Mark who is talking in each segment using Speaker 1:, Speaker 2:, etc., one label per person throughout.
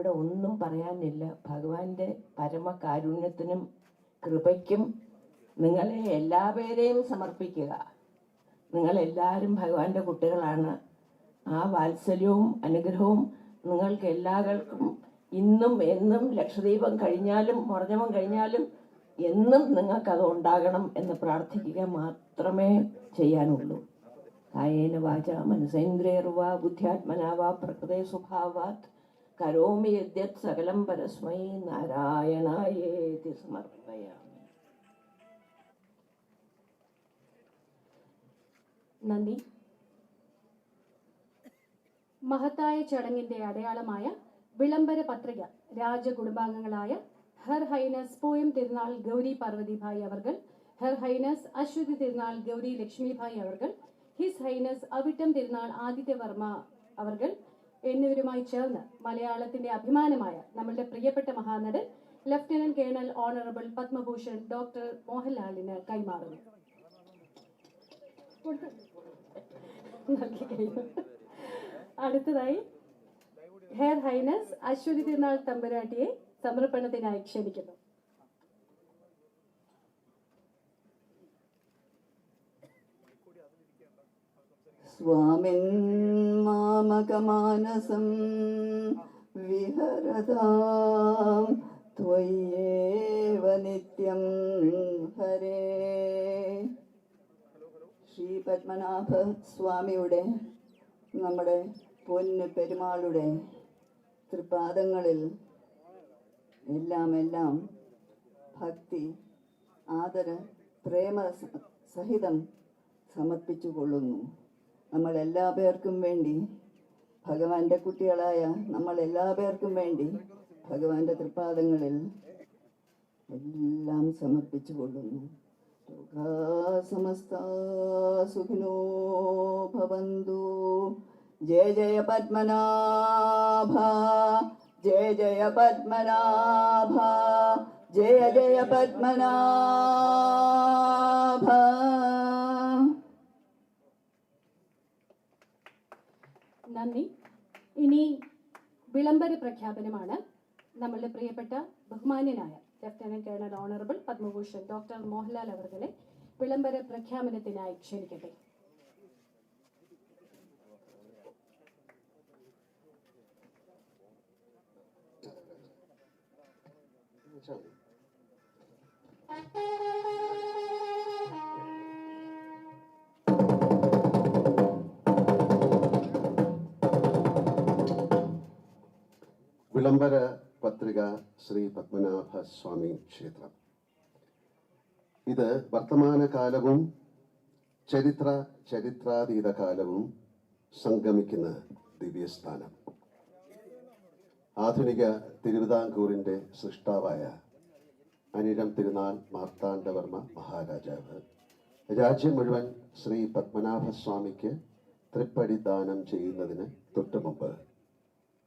Speaker 1: ഇവിടെ ഒന്നും പറയാനില്ല. ഭഗവാന്റെ പരമകാരുണ്യത്തിനും കൃപയ്ക്കും നിങ്ങളെ എല്ലാ എല്ലാവരെയും സമർപ്പിക്കുക. നിങ്ങളെല്ലാവരും ഭഗവാന്റെ കുട്ടികളാണ്. ആ വാത്സല്യവും അനുഗ്രഹവും നിങ്ങൾക്ക് എല്ലാവർക്കും ഇന്നും എന്നും ലക്ഷദീപം കഴിഞ്ഞാലും മുറഞ്ഞമം കഴിഞ്ഞാലും എന്നും നിങ്ങൾക്കത് ഉണ്ടാകണം എന്ന് പ്രാർത്ഥിക്കുക മാത്രമേ ചെയ്യാനുള്ളൂ. കായേന വാച മനസേന്ദ്രിയർവാ ബുദ്ധ്യാത്മനാവാ പ്രകൃതേ സ്വഭാവാത്. കരോമി യദ്യത് സകലം പരസ്മൈ നാരായണായേതി സമർപ്പയാമി.
Speaker 2: നന്ദി. മഹത്തായ ചടങ്ങിന്റെ അടയാളമായ വിളംബര പത്രിക രാജകുടുംബാംഗങ്ങളായ ഹർ ഹൈനസ് പൂയം തിരുനാൾ ഗൗരി പാർവതിഭായ് അവർകൾ ഹർ ഹൈനസ് അശ്വതി തിരുനാൾ ഗൗരി ലക്ഷ്മിഭായ് അവർകൾ ഹിസ് ഹൈനസ് അവിട്ടം തിരുനാൾ ആദിത്യവർമ്മ അവർകൾ എന്നിവരുമായി ചേർന്ന് മലയാളത്തിന്റെ അഭിമാനമായ നമ്മളുടെ പ്രിയപ്പെട്ട മഹാനടൻ lieutenant colonel honourable Padma Bhushan doctor മോഹൻലാലിന് കൈമാറുന്നു. അടുത്തതായി ഹെയർ ഹൈനസ് അശ്വതി തിരുനാൾ തമ്പുരാട്ടിയെ സമർപ്പണത്തിനായി ക്ഷണിക്കുന്നു.
Speaker 3: स्वामिन् मामकमानसं विहरतां त्वय्येव नित्यं ഹരേ ശ്രീ പത്മനാഭ സ്വാമിയുടെ നമ്മുടെ പൊന്ന് പെരുമാളുടെ തൃപാദങ്ങളിൽ എല്ലാം എല്ലാം ഭക്തി ആദര പ്രേമ സ- സഹിതം സമർപ്പിച്ചു കൊള്ളുന്നു നമ്മൾ എല്ലാ പേർക്കും വേണ്ടി ഭഗവാന്റെ കുട്ടികളായ നമ്മൾ എല്ലാ പേർക്കും വേണ്ടി ഭഗവാന്റെ തൃപ്പാദങ്ങളിൽ എല്ലാം സമർപ്പിച്ചു കൊള്ളുന്നു. സമസ്ത സുഖിനോ ഭവന്തു. ജയ ജയ പത്മനാഭ ജയ ജയ പത്മനാഭ ജയ ജയ പത്മനാഭ.
Speaker 2: നന്ദി. ഇനി വിളംബര പ്രഖ്യാപനമാണ് നമ്മളുടെ പ്രിയപ്പെട്ട ബഹുമാന്യനായ lieutenant colonel honourable Padma Bhushan doctor Mohanlal അവർകളെ വിളംബര പ്രഖ്യാപനത്തിനായി ക്ഷണിക്കട്ടെ.
Speaker 4: വിളംബര പത്രിക ശ്രീ പത്മനാഭ സ്വാമി ക്ഷേത്രം. ഇത് വർത്തമാന കാലവും ചരിത്ര ചരിത്രാതീത കാലവും സംഗമിക്കുന്ന ദിവ്യസ്ഥാനം. ആധുനിക തിരുവിതാംകൂറിന്റെ സൃഷ്ടാവായ അനിരം തിരുനാൾ മാർത്താണ്ഡവർമ്മ മഹാരാജാവ് രാജ്യം മുഴുവൻ ശ്രീ പത്മനാഭസ്വാമിക്ക് തൃപ്പടി ദാനം ചെയ്യുന്നതിന് തൊട്ടുമുമ്പ്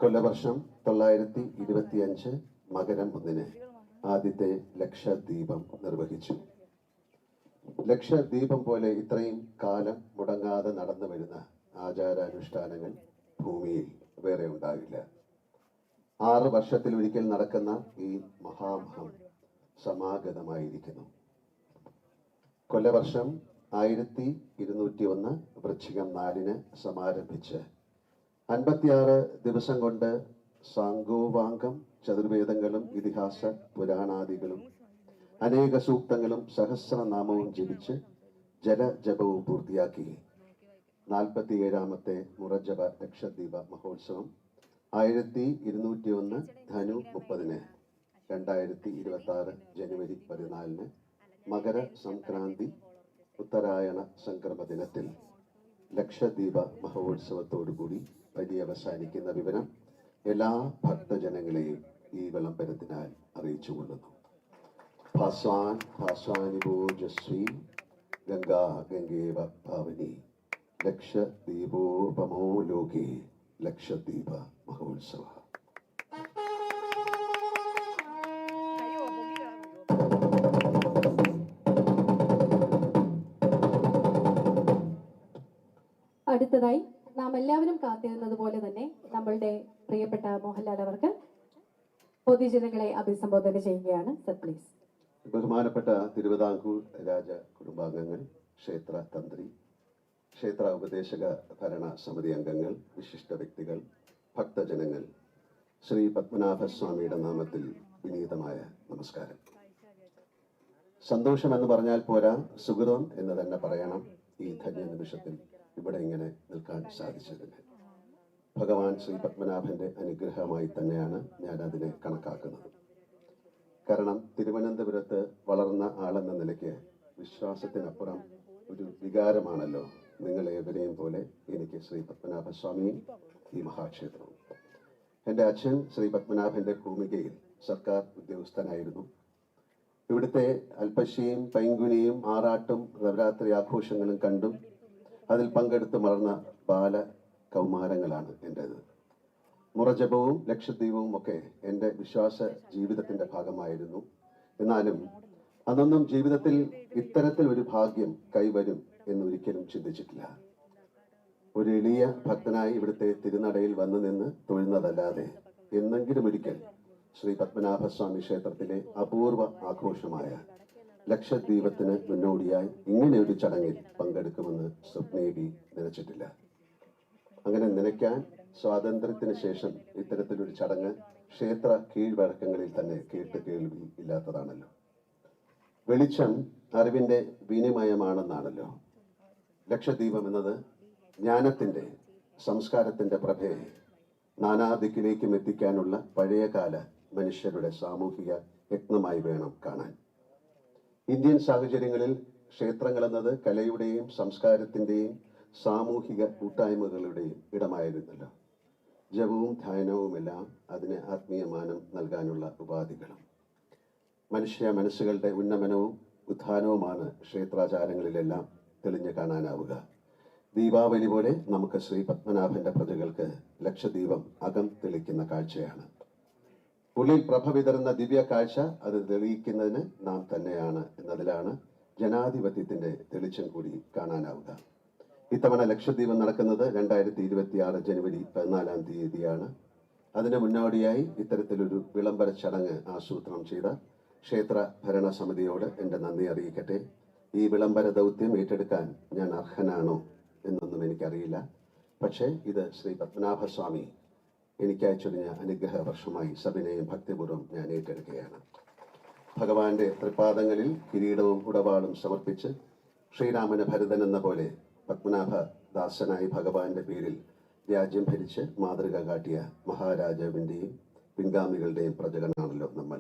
Speaker 4: കൊല്ലവർഷം തൊള്ളായിരത്തി ഇരുപത്തിയഞ്ച് മകരം ഒന്നിന് ആദ്യത്തെ ലക്ഷദ്വീപം നിർവഹിച്ചു. ലക്ഷദ്വീപം പോലെ ഇത്രയും കാലം മുടങ്ങാതെ നടന്നു വരുന്ന ആചാരാനുഷ്ഠാനങ്ങൾ ഭൂമിയിൽ വേറെ ഉണ്ടാകില്ല. ആറ് വർഷത്തിൽ ഒരിക്കൽ നടക്കുന്ന ഈ മഹാമഹം സമാഗതമായിരിക്കുന്നു. കൊല്ലവർഷം ആയിരത്തി ഇരുന്നൂറ്റി ഒന്ന് വൃശ്ചികം നാലിന് സമാരംഭിച്ച് അൻപത്തിയാറ് ദിവസം കൊണ്ട് സാങ്കോപാംഗം ചതുർവേദങ്ങളും ഇതിഹാസ പുരാണാദികളും അനേക സൂക്തങ്ങളും സഹസ്രനാമവും ജപിച്ച് ജലജപവും പൂർത്തിയാക്കി. നാൽപ്പത്തിയേഴാമത്തെ മുറജപ ലക്ഷദ്വീപ മഹോത്സവം ആയിരത്തി ഇരുന്നൂറ്റി ഒന്ന് ധനു മുപ്പതിന് രണ്ടായിരത്തി ഇരുപത്തി ആറ് ജനുവരി പതിനാലിന് മകര സംക്രാന്തി ഉത്തരായണ സംക്രമ ദിനത്തിൽ ലക്ഷദ്വീപ മഹോത്സവത്തോടുകൂടി പര്യവസാനിക്കുന്ന വിവരം എല്ലാ ഭക്തജനങ്ങളെയും ഈ വിളംബരത്തിനാൽ അറിയിച്ചുകൊള്ളുന്നു. ഭാസ്വാൻ ഭാസ്വാനിഭോജസ്വി ഗംഗാ ഗംഗേവ ഭാവനി ലക്ഷദ്വീപോപമോ ലോകേ ലക്ഷദ്വീപ മഹോത്സവ.
Speaker 2: നാം എല്ലാവരും കാത്തിരുന്നത് പോലെ തന്നെ നമ്മളുടെ പ്രിയപ്പെട്ട മോഹൻലാൽ അവർക്ക് പൊതുജനങ്ങളെ അഭിസംബോധന ചെയ്യുകയാണ്. പ്ലീസ്
Speaker 4: ബഹുമാനപ്പെട്ട തിരുവിതാംകൂർ രാജ കുടുംബാംഗങ്ങൾ ക്ഷേത്ര തന്ത്രി ക്ഷേത്ര ഉപദേശക ഭരണ സമിതി അംഗങ്ങൾ വിശിഷ്ട വ്യക്തികൾ ഭക്തജനങ്ങൾ ശ്രീ പത്മനാഭസ്വാമിയുടെ നാമത്തിൽ വിനീതമായ നമസ്കാരം. സന്തോഷം എന്ന് പറഞ്ഞാൽ പോരാ സുഹൃതം എന്ന് തന്നെ പറയണം ഈ ധന്യ നിമിഷത്തിൽ ഇവിടെ ഇങ്ങനെ നിൽക്കാൻ സാധിച്ചതിന്. ഭഗവാൻ ശ്രീ പത്മനാഭന്റെ അനുഗ്രഹമായി തന്നെയാണ് ഞാൻ അതിനെ കണക്കാക്കുന്നത്. കാരണം തിരുവനന്തപുരത്ത് വളർന്ന ആളെന്ന നിലയ്ക്ക് വിശ്വാസത്തിനപ്പുറം ഒരു വികാരമാണല്ലോ നിങ്ങൾ ഏവരെയും പോലെ എനിക്ക് ശ്രീ പത്മനാഭസ്വാമിയും ഈ മഹാക്ഷേത്രവും എന്റെ അച്ഛൻ ശ്രീ പത്മനാഭന്റെ ഭൂമികയിൽ സർക്കാർ ഉദ്യോഗസ്ഥനായിരുന്നു. ഇവിടുത്തെ അൽപ്പശിയും പൈങ്കുനിയും ആറാട്ടും നവരാത്രി ആഘോഷങ്ങളും കണ്ടും അതിൽ പങ്കെടുത്ത് വളർന്ന ബാല കൗമാരങ്ങളാണ് എന്റേത് മുറജപവും ലക്ഷദ്വീപവും ഒക്കെ എന്റെ വിശ്വാസ ജീവിതത്തിന്റെ ഭാഗമായിരുന്നു. എന്നാലും അന്നൊന്നും ജീവിതത്തിൽ ഇത്തരത്തിൽ ഒരു ഭാഗ്യം കൈവരും എന്ന് ഒരിക്കലും ചിന്തിച്ചിട്ടില്ല. ഒരു എളിയ ഭക്തനായി ഇവിടുത്തെ തിരുനടയിൽ വന്നു നിന്ന് തൊഴുന്നതല്ലാതെ എന്നെങ്കിലും ഒരിക്കൽ ശ്രീ പത്മനാഭസ്വാമി ക്ഷേത്രത്തിലെ അപൂർവ ആഘോഷമായ ലക്ഷദ്വീപത്തിന് മുന്നോടിയായി ഇങ്ങനെ ഒരു ചടങ്ങിൽ പങ്കെടുക്കുമെന്ന് സ്വപ്നേബി നനച്ചിട്ടില്ല. അങ്ങനെ നനയ്ക്കാൻ സ്വാതന്ത്ര്യത്തിന് ശേഷം ഇത്തരത്തിലൊരു ചടങ്ങ് ക്ഷേത്ര കീഴ്വഴക്കങ്ങളിൽ തന്നെ കേട്ട് കേൾവി ഇല്ലാത്തതാണല്ലോ. വെളിച്ചം അറിവിന്റെ വിനിമയമാണെന്നാണല്ലോ. ലക്ഷദ്വീപം എന്നത് ജ്ഞാനത്തിന്റെ സംസ്കാരത്തിന്റെ പ്രഭയെ നാനാദിക്കിലേക്കും എത്തിക്കാനുള്ള പഴയകാല മനുഷ്യരുടെ സാമൂഹിക യത്നമായി വേണം കാണാൻ. ഇന്ത്യൻ സാഹചര്യങ്ങളിൽ ക്ഷേത്രങ്ങൾ എന്നത് കലയുടെയും സംസ്കാരത്തിന്റെയും സാമൂഹിക കൂട്ടായ്മകളുടെയും ഇടമായിരുന്നല്ലോ. ജപവും ധ്യാനവുമെല്ലാം അതിന് ആത്മീയമാനം നൽകാനുള്ള ഉപാധികളും. മനുഷ്യ മനസ്സുകളുടെ ഉന്നമനവും ഉത്ഥാനവുമാണ് ക്ഷേത്രാചാരങ്ങളിലെല്ലാം തെളിഞ്ഞു കാണാനാവുക. ദീപാവലി പോലെ നമുക്ക് ശ്രീ പത്മനാഭന്റെ പ്രതികൾക്ക് ലക്ഷദീപം അകം തെളിക്കുന്ന കാഴ്ചയാണ്. ഉള്ളിൽ പ്രഭ വിതറുന്ന ദിവ്യ കാഴ്ച അത് തെളിയിക്കുന്നതിന് നാം തന്നെയാണ് എന്നതിലാണ് ജനാധിപത്യത്തിന്റെ തെളിച്ചം കൂടി കാണാനാവുക. ഇത്തവണ ലക്ഷദ്വീപം നടക്കുന്നത് രണ്ടായിരത്തി ഇരുപത്തി ആറ് ജനുവരി പതിനാലാം തീയതിയാണ്. അതിന് മുന്നോടിയായി ഇത്തരത്തിലൊരു വിളംബര ചടങ്ങ് ആസൂത്രണം ചെയ്ത ക്ഷേത്ര ഭരണ സമിതിയോട് എന്റെ നന്ദി അറിയിക്കട്ടെ. ഈ വിളംബര ദൗത്യം ഏറ്റെടുക്കാൻ ഞാൻ അർഹനാണോ എന്നൊന്നും എനിക്കറിയില്ല. പക്ഷേ ഇത് ശ്രീ പത്മനാഭസ്വാമി എനിക്കായി അയച്ചൊടിഞ്ഞ അനുഗ്രഹ വർഷമായി സബിനെയും ഭക്തിപൂർവം ഞാൻ ഏറ്റെടുക്കുകയാണ്. ഭഗവാന്റെ തൃപാദങ്ങളിൽ കിരീടവും ഉടപാടും സമർപ്പിച്ച് ശ്രീരാമന് ഭരതൻ എന്ന പോലെ പത്മനാഭ ദാസനായി ഭഗവാന്റെ പേരിൽ രാജ്യം ഭരിച്ച് മാതൃക കാട്ടിയ മഹാരാജാവിന്റെയും പിൻഗാമികളുടെയും പ്രജകനാണല്ലോ നമ്മൾ.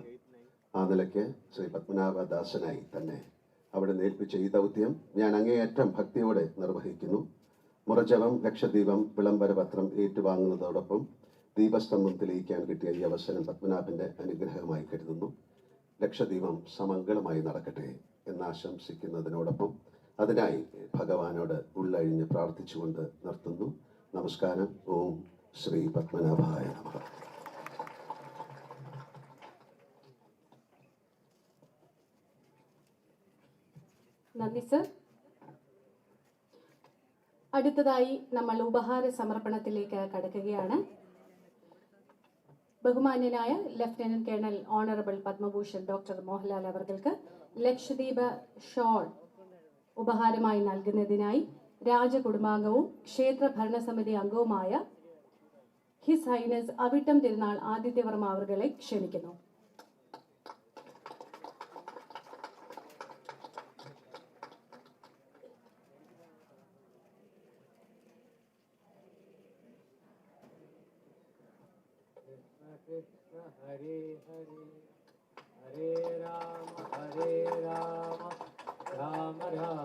Speaker 4: ആ നിലയ്ക്ക് ശ്രീ പത്മനാഭ ദാസനായി തന്നെ അവിടെ നേൽപ്പിച്ച ഈ ദൗത്യം ഞാൻ അങ്ങേയറ്റം ഭക്തിയോടെ നിർവഹിക്കുന്നു. മുറജപം ലക്ഷദ്വീപം വിളംബര പത്രം ഏറ്റുവാങ്ങുന്നതോടൊപ്പം ദീപസ്തംഭം തെളിയിക്കാൻ കിട്ടിയ ഈ അവസരം പത്മനാഭന്റെ അനുഗ്രഹമായി കരുതുന്നു. ലക്ഷദ്വീപം സമംഗളമായി നടക്കട്ടെ എന്നാശംസിക്കുന്നതിനോടൊപ്പം അതിനായി ഭഗവാനോട് ഉള്ളഴിഞ്ഞ് പ്രാർത്ഥിച്ചുകൊണ്ട് നിർത്തുന്നു. നമസ്കാരം. ഓം ശ്രീ പത്മനാഭായ നമ.
Speaker 2: നന്ദി സർ. അടുത്തതായി നമ്മൾ ഉപഹാര സമർപ്പണത്തിലേക്ക് കടക്കുകയാണ്. ബഹുമാന്യനായ lieutenant colonel honourable Padma Bhushan doctor Mohanlal അവർകൾക്ക് Lakshadweep shawl ഉപഹാരമായി നൽകുന്നതിനായി രാജകുടുംബാംഗവും ക്ഷേത്ര ഭരണസമിതി അംഗവുമായ ഹിസ് ഹൈനസ് അവിട്ടം തിരുനാൾ ആദിത്യവർമ്മ അവർകളെ ക്ഷണിക്കുന്നു.
Speaker 5: ഹരേ ഹരേ. ഹരേ രാമ ഹരേ രാമ. രാമ രാമ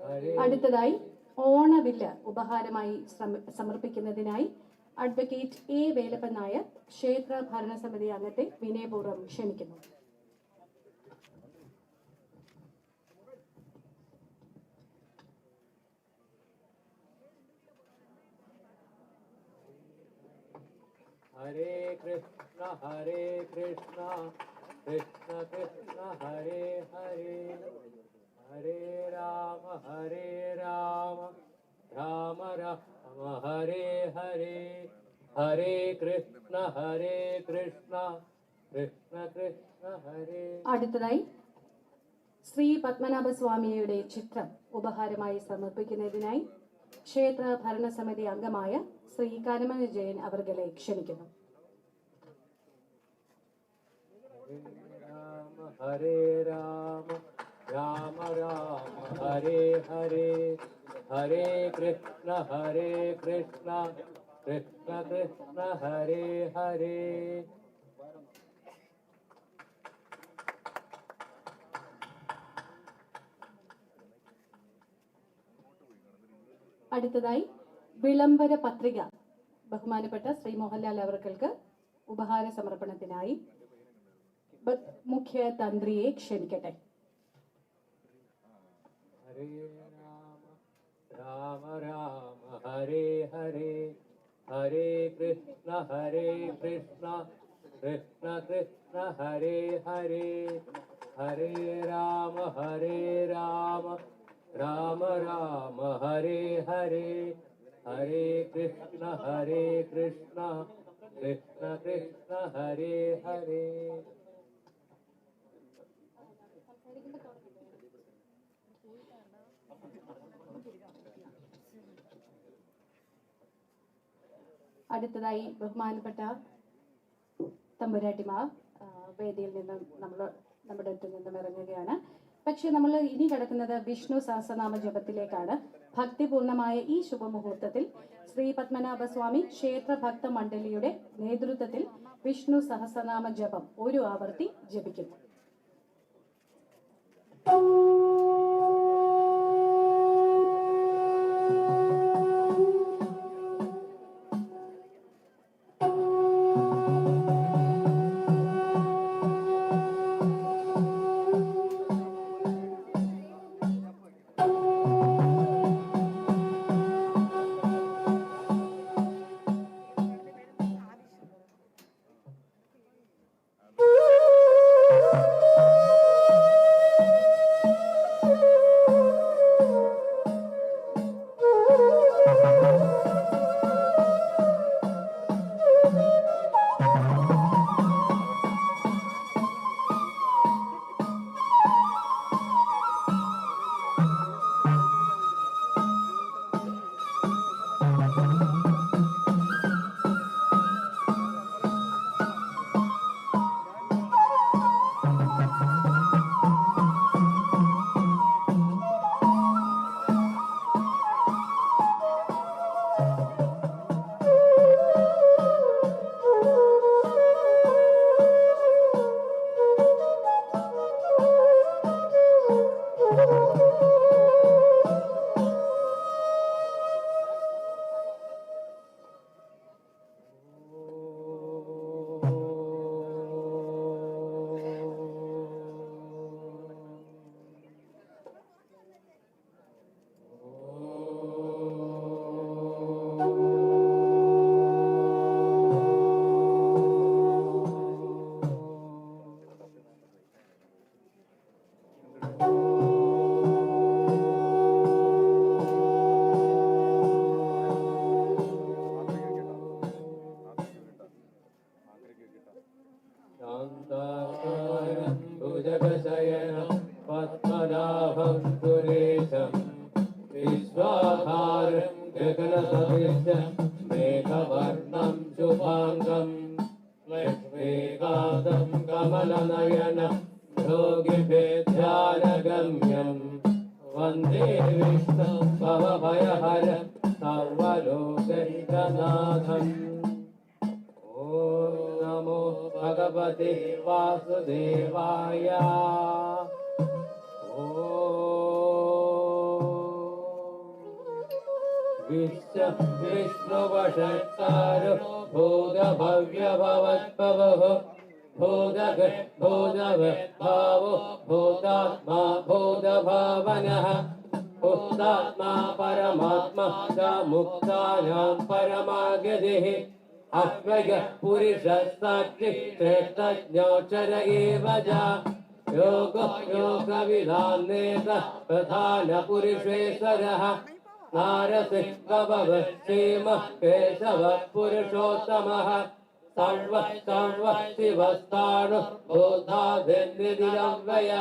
Speaker 5: ഹരേ.
Speaker 2: അടുത്തതായി ഓണവില്ല ഉപഹാരമായി സമർപ്പിക്കുന്നതിനായി അഡ്വക്കേറ്റ് എ വേലപ്പൻ നായർ ക്ഷേത്ര ഭരണസമിതി അംഗത്തെ വിനയപൂർവം ക്ഷണിക്കുന്നു.
Speaker 5: ഹരേ കൃഷ്ണ. कृष्ण हरे कृष्ण कृष्ण कृष्ण हरे हरे हरे राम हरे राम राम राम हरे हरे हरे कृष्ण हरे कृष्ण കൃഷ്ണ കൃഷ്ണ ഹരേ
Speaker 2: അടുത്തതായി ശ്രീ പത്മനാഭ സ്വാമിയുടെ ചിത്രം ഉപഹാരമായി സമർപ്പിക്കുന്നതിനായി ക്ഷേത്ര ഭരണസമിതി അംഗമായ ശ്രീ കരമന ജയൻ അവർകളെ ക്ഷണിക്കുന്നു
Speaker 5: രാമ ഹരേ രാമ രാമ രാമ ഹരേ ഹരേ ഹരേ കൃഷ്ണ ഹരേ കൃഷ്ണ കൃഷ്ണ കൃഷ്ണ ഹരേ ഹരേ.
Speaker 2: അടുത്തതായി വിളംബര പത്രിക. ബഹുമാനപ്പെട്ട ശ്രീ മോഹൻലാൽ അവർക്കൾക്ക് ഉപഹാര സമർപ്പണത്തിനായി ബ- മുഖ്യ തന്ത്രിയെ ക്ഷണിക്കട്ടെ
Speaker 5: ഹരേ രാമ രാമ രാമ ഹരേ ഹരേ ഹരേ കൃഷ്ണ ഹരേ കൃഷ്ണ കൃഷ്ണ കൃഷ്ണ ഹരേ ഹരേ ഹരേ രാമ ഹരേ രാമ രാമ രാമ ഹരേ ഹരേ ഹരേ കൃഷ്ണ ഹരേ കൃഷ്ണ കൃഷ്ണ കൃഷ്ണ ഹരേ ഹരേ
Speaker 2: അടുത്തതായി ബഹുമാനപ്പെട്ട തമ്പുരാട്ടിമാർ വേദിയിൽ നിന്നും നമ്മൾ നമ്മുടെ അടുത്ത് നിന്നും ഇറങ്ങുകയാണ്. പക്ഷെ നമ്മൾ ഇനി കിടക്കുന്നത് വിഷ്ണു സഹസ്രനാമ ജപത്തിലേക്കാണ്. ഭക്തിപൂർണമായ ഈ ശുഭമുഹൂർത്തത്തിൽ ശ്രീ പത്മനാഭസ്വാമി ക്ഷേത്ര ഭക്ത മണ്ഡലിയുടെ നേതൃത്വത്തിൽ വിഷ്ണു സഹസ്രനാമ ജപം ഒരു ആവർത്തി ജപിക്കുന്നു भगवते वासुदेवाय। ॐ। विश्व विष्णुवषट्कार भूतभव्यभवद्भवः भूतग भूतभावो भूतात्मा भूतभावनः। भूतात्मा परमात्मा च मुक्तानां परमागतिः। അസ്മയ പുരുഷ സാക്ഷി ശ്രേഷ്ഠജ്ഞോക്ഷര ഏവ യോഗ യോഗവിധാന്നേത പ്രധാന പുരുഷേശ്വര. നാരസിംഹഭവ ശ്രീമ കേശവ പുരുഷോത്തമ.
Speaker 5: സർവ സർവ ശിവസ്ഥാണു ബോധാധിനിരവ്യയ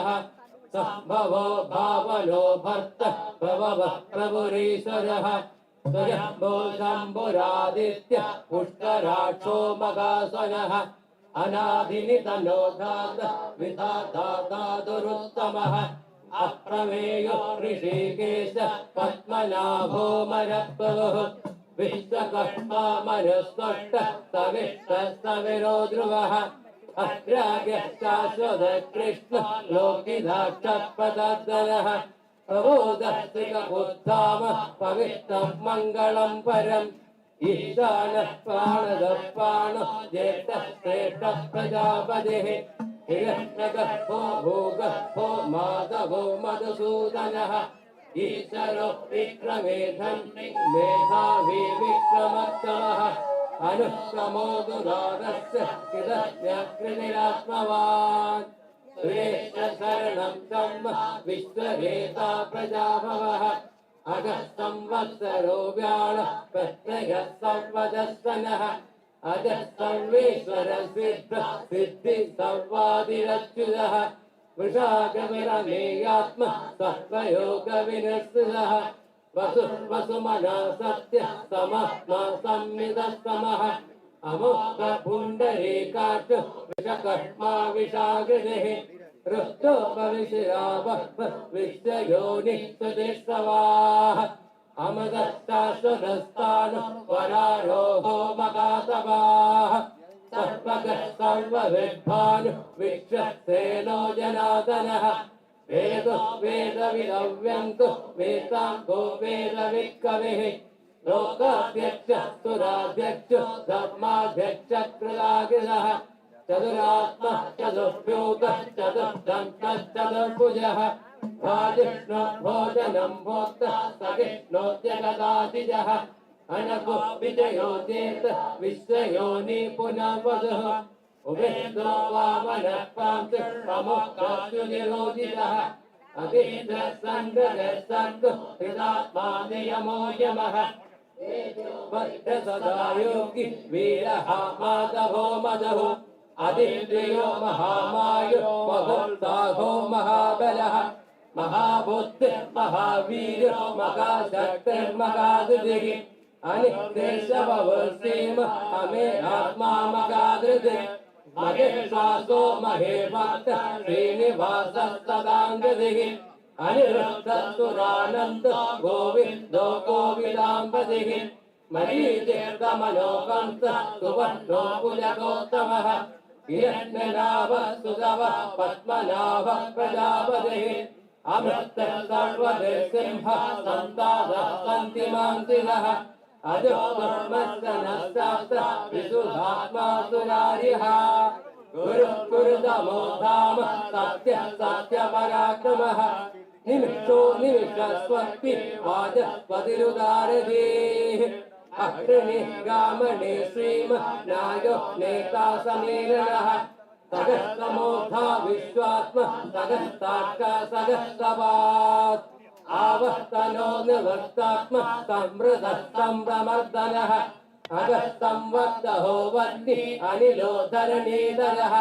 Speaker 5: സംഭവോ ഭാവനോ ഭർത്ത ഭവ പ്രഭുരീശ്വര. स्वयम्भो शम्भुरादित्य पुष्कराक्षो मगासनः अनाधिनितनोधातविधातादुरुत्तमः अप्रमेयो ऋषिकेश पद्मनाभो मनप्रभुः विश्वकर्मा मनस्पष्ट सविष्टस्तविरो ध्रुवः अग्राग्यश्चाश्वतकृष्ण लोकिधाक्षप्रदर्दनः ലോകിതാക്ഷപദനഃ പ്രബോധസ്തികബുദ്ധാമ പവിത്രം മംഗളം പരം. ഈശാന പ്രാണത പ്രാണ ജ്യേഷ്ഠ ശ്രേഷ്ഠ പ്രജാപതിः. ഹിരണ്യഗർഭോ ഭൂഗർഭോ മാധവോ മധുസൂദന. ഈശ്വരോ വിക്രമേധം മേധാവി വിക്രമോത്തമः. അനുക്രമോ ദുരാദർശ शरणं ब्रह्म विश्वरेता प्रजा भवः अघः संवत्सरो व्याळ प्रत्ययः संवदस्वनः अजः सर्वेश्वर सिद्ध सिद्धि संवादिरच्युतः। वृषागमिरमेयात्म सत्त्वयोगविनर्सितः वसुर्वसुमना सत्य समः सम्मितः समः। अमोघ पुण्डरे कातु विषकर्मा विषाग्रहे रुष्टो भविष्याव विश्वयोनि सुदेशवाः अमदस्ताश्वदस्तानु वरारोहो मगातवाः सर्वगः सर्वविद्भानु विक्षसेनो जनादनः वेदो वेदविदव्यन्तु वेदाङ्गो वेदविक्कविः लोकाध्यक्ष सुराध्यक्ष धर्माध्यक्ष कृदाग्रह चतुरात्म, चतुर्भ्योग चतुर्दंत चतुर्भुज भाजिष्णु भोजनम भोक्त सगिष्णु जगदाधिज अनको विजयो चेत विश्वयोनि पुनर्वधः उभेन्दो वामनः पांसुर्मोकास्तुनिरोधितः अतीन्द्रसङ्गः सङ्गो हृदात्मा नियमो यमः। मद्रसदायोगी वीरः माधवो मधवो अदिन्द्रियो महामायो महोल्दाघो महाबलः महाबुद्धिर्महावीरो महाशक्तिर्महादुधिः अनिर्देशवसीम हमें आत्मा मगादृति महेश्वासो महेश्वास श्रीनिवासस्तदाङ्गदिः। अनिरुद्धस्तुरानन्द गोविन्दो गोविदाम्बतिः मरीचेर्दमलोकन्त सुवर्णो कुलगोत्तमः हिरण्यनाभ सुतव पद्मनाभ प्रजापतिः अमृत सर्वसिंह सन्ताद सन्ति मांसिलः अजो धर्मस्तनस्तास्त विशुधात्मा सुरारिः गुरुः धाम सत्य सत्यपराक्रमः നിമിഷോ നിമിഷസ്വസ്തി വാചസ്പതിരുദാരതീ അഗ്രണി ഗാമണി ശ്രീമ നായോ നേതാ സമീരണഃ സഹസ്രമോധാ വിശ്വാത്മ സഹസ്താക്ക സഹസ്രവാത് ആവർത്തനോ നിവർത്താത്മ സമൃത സംഭ്രമർദ്ദനഃ അഗസ്തംവദ്ദഹോ വർദ്ധി അനിലോ ധരണീധരഃ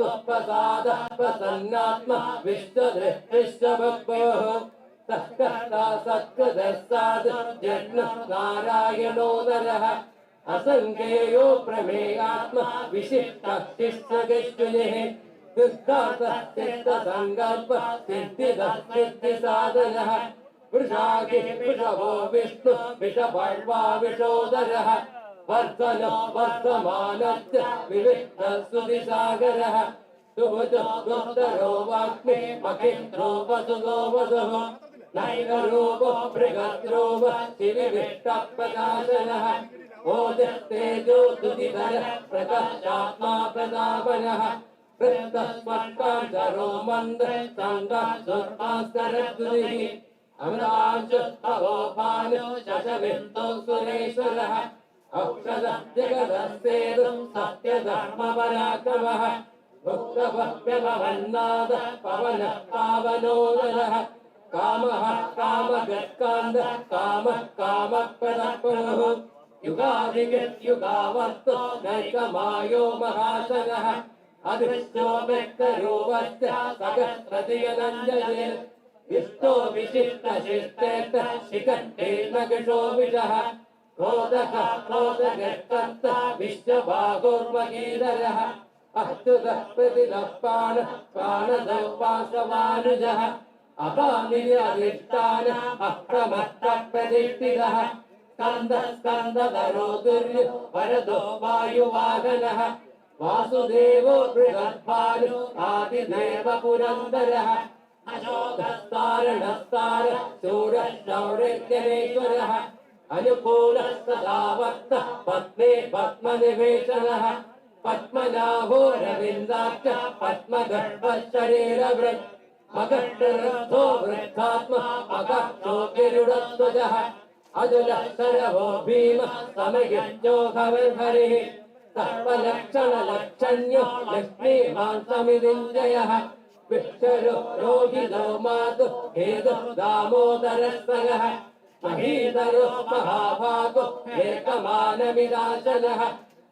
Speaker 5: प्रसाद प्रसन्नात्मा विष्टदृष्टभक्वः नारायणो नरः असङ्गेयो प्रमेयात्मा विशिष्टशिष्टगश्चयः सिद्धसङ्कल्प सिद्धिदसिद्धिसाधनः विषभो विष्णु विषभर्वा विषोदरः वर्धनो वर्धमानस्य विविक्तस्तुतिसागरः सुधि सागर वाग्मे मखिन्द्रो वसुगो वसुः नैवरूपो मृगद्रोव शिविविष्टप्रकाशनः ओजस्तेजो प्रकाशात्मा शशविन्दो सुरेश्वरः। अक्षरस्तेदं सत्यधर्मपराक्रमः भुक्तभव्यभवन्नाद पवनः पावनोदरः कामः कामगत्कान्द कामः कामप्रदर्पणः युगादिगत्युगावस्तु नैकमायो महाशनः अदृष्टो व्यक्तरूपश्च सगत्रतियनञ्जये विष्टो विशिष्टशिष्टेत शिखण्डेन गशोभिषः യുഗാദി യുഗാവർത്തോ നൈകമായോ മഹാസനഃ അദൃശ്യോ വ്യക്തരൂപശ്ച സഹസ്രതിയനഞ്ജയേ വിഷ്ടോ വിശിഷ്ടശിഷ്ടേട്ട ശിഖണ്ഡേർണകഷോ വിഷഃ ക്രോധക ക്രോധകർത്ത വിശ്വഭാഗോർമഗീധരः അച്യുത പ്രതിലപ്പാണ പ്രാണദോ വാസവാനുജः അപാനിരധിഷ്ഠാന അക്രമത്ത പ്രതിഷ്ഠിതः സ്കന്ദ സ്കന്ദധരോ ദുര്യ വരദോ വായുവാഹനः വാസുദേവോ ബൃഹദ്ഭാനു ആദിദേവ പുരന്ദരः അശോകസ്താരണസ്താര ശൂര ശൗരജ്ഞനേശ്വരः അനുകൂല സദാവർത്ത പത്മേ പത്മനിവേശനः. പത്മനാഭോ രവിന്ദാക്ഷ പത്മഗർഭശരീരവൃത്. മകട്ടോ വൃദ്ധാത്മ മകക്ഷോകിരുടധ്വജः അതുലക്ഷരവോ ഭീമ സമയജ്ഞോ ഭവൽഹരിः. സർവലക്ഷണലക്ഷണ്യോ ലക്ഷ്മീമാൻ സമിതിഞ്ജയः വിശ്വരോ രോഹിതോ മാതു ഹേതു ദാമോദരസ്വരः. महीधरो महाभागो एकमानमिराजनः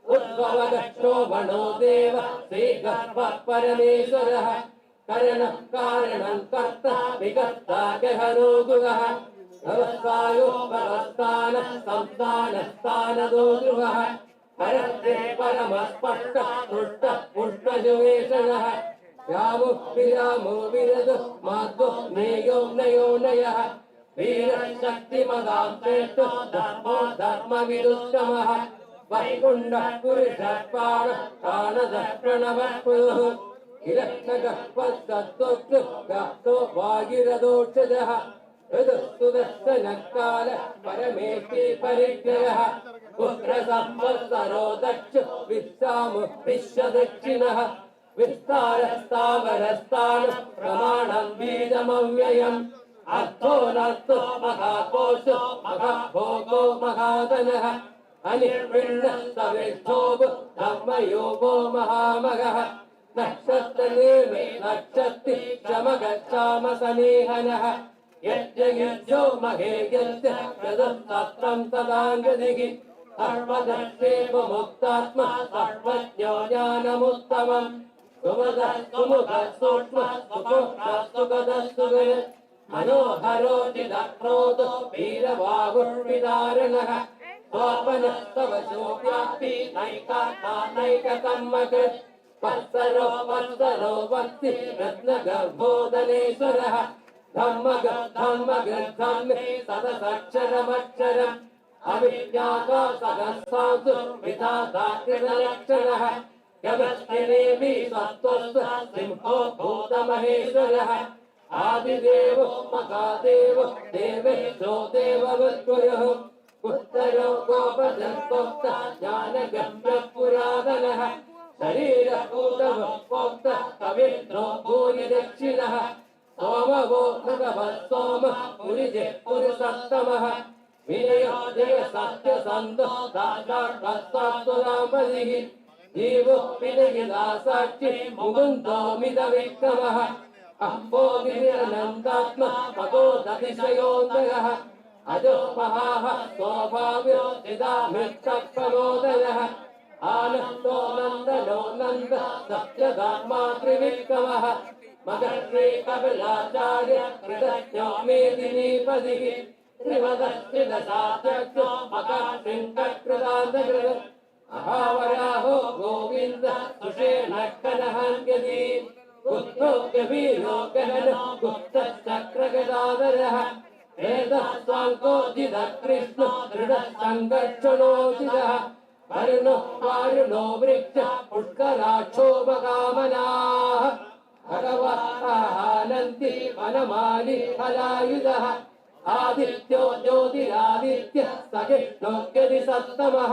Speaker 5: उद्भवनक्षोभणो देव, श्रीगर्भः परमेश्वरः। करणः कारणम् कर्ता विगत्ता गहनो गुगः भवस्तायो भवस्तान गृहः। हरस्ते परमस्पष्ट पृष्ट पुष्टजुवेशनः। यामुः विरामो, विरदु मातु नेयो, नयो, नयः। वीरञ्जक्तिमदान्तेषु धर्मो धर्मविरुद्धमः वैकुण्ठः पुरुषः प्राण प्राणदप्रणवः हिरण्यकः पद्धत्तो गतो वागिरदोषजः ऋदुस्तुदस्तनकाल परमेति परिग्रहः उग्रसंवत्सरो दक्ष विस्तामु विश्वदक्षिणः विस्तारस्तावरस्तान प्रमाणं बीजमव्ययम् अर्थो नार्थो महाकोशो महाभोगो महादनः अनिर्विण्णस्तविष्ठोः धर्मयोगो महामगः नक्षत्रनेमि नक्षत्रि शमगच्छाम सनेहनः यज्ञयज्ञो महे यज्ञ यदं तत्रं तदाङ्गदिः सर्वदर्शेव मुक्तात्मा सर्वज्ञो ज्ञानमुत्तमम् सुमदस्तुमुखसूक्ष्म सुखोक्षास्तुगदस्तुगय मनोहरोति दक्नोतु वीरवाहुर्विदारुणः स्वपनस्तव शोकापि नैकाकानैककर्मकृत् वत्सरो वत्सरो वत्सि रत्नगर्भोदनेश्वरः धम्मगद्धम्मगद्धम्मे सदसक्षरमक्षरम् अभिज्ञाता सहस्रासु विधाताकृतलक्षणः गमस्तिनेमि सत्त्वस्तु सिंहो भूतमहेश्वरः आदिदेवो महादेव देवेशो देववत्वयः उत्तरो गोपदर्पोक्त जानगम्यपुरादनः शरीरभूतवोक्त कविन्द्रो भूरिदक्षिणः सोमवो कृतवः सोम पुरिजे पुरुसप्तमः विनयो जय सत्यसन्दो दाशात्वस्तात्वरामधिः जीवो विनयदासाक्षी मुकुन्दो मिदविक्रमः अम्बोगिरनन्दात्मा अगोदतिशयोदयः अजोपहाः स्वभाव्यो चिदा मृत्तप्रबोधयः आनन्दो नन्दनो नन्द सत्यधात्मा त्रिविक्रमः मगर्षे कपिलाचार्य कृतज्ञो मेदिनीपतिः। त्रिवदश्चिदसाध्यक्षो मकाशृङ्गकृतान्तकृत अहावराहो गोविन्द सुषेणः कलहङ्गदीप ഗോവിന്ദ സുഷേണക്കനഹന്യതി പുത്രോ ഗഭീരോ ഗഹന ഗുപ്തചക്രഗദാധരഃ വേദസ്വാങ്കോജിത കൃഷ്ണ ദൃഢ സംഘക്ഷണോജിതഃ വരുണോ വാരുണോ വൃക്ഷ പുഷ്കരാക്ഷോപകാമനാः ഭഗവത്താനന്തി വനമാലി ഫലായുധഃ ആദിത്യോ ജ്യോതിരാദിത്യ സഹിഷ്ണോ ഗതി സത്തമഃ